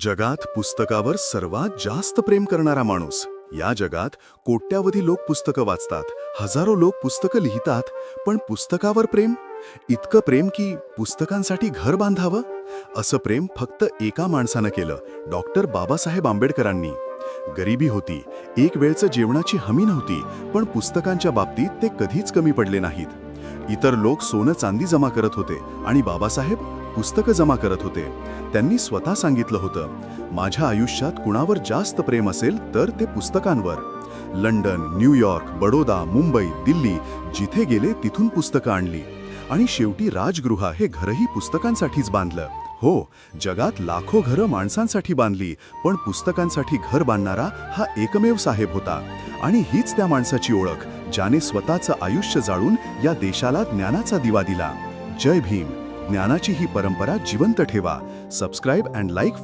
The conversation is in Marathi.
जगात पुस्तकावर सर्वात जास्त प्रेम करणारा माणूस. या जगात कोट्यावधी लोक पुस्तकं वाचतात. हजारो लोक पुस्तकं लिहितात. पण पुस्तकावर प्रेम? इतकं प्रेम की पुस्तकांसाठी घर बांधावं? असं प्रेम फक्त एका माणसानं केलं डॉक्टर बाबासाहेब आंबेडकरांनी. गरिबी होती. एक वेळचं जेवणाची हमी नव्हती पण पुस्तकांच्या बाबतीत ते कधीच कमी पडले नाहीत. इतर लोक सोनं चांदी जमा करत होते आणि बाबासाहेब पुस्तकं जमा करत होते. त्यांनी स्वतः सांगितलं होतं माझ्या आयुष्यात कुणावर जास्त प्रेम असेल तर ते पुस्तकांवर. London New York Baroda Mumbai Delhi जिथे गेले तिथून पुस्तकं आणली. आणि शेवटी राजगृह हे घरही पुस्तकांसाठीच बांधलं. हो जगात लाखो घरं माणसांसाठी बांधली पण पुस्तकांसाठी घर बांधणारा हा एकमेव साहेब होता. आणि हीच त्या माणसाची ओळख ज्याने स्वतःचं आयुष्य जाळून या देशाला ज्ञानाचा दिवा दिला. जय भीम. ज्ञानाची ही परंपरा जिवंत ठेवा. Subscribe and like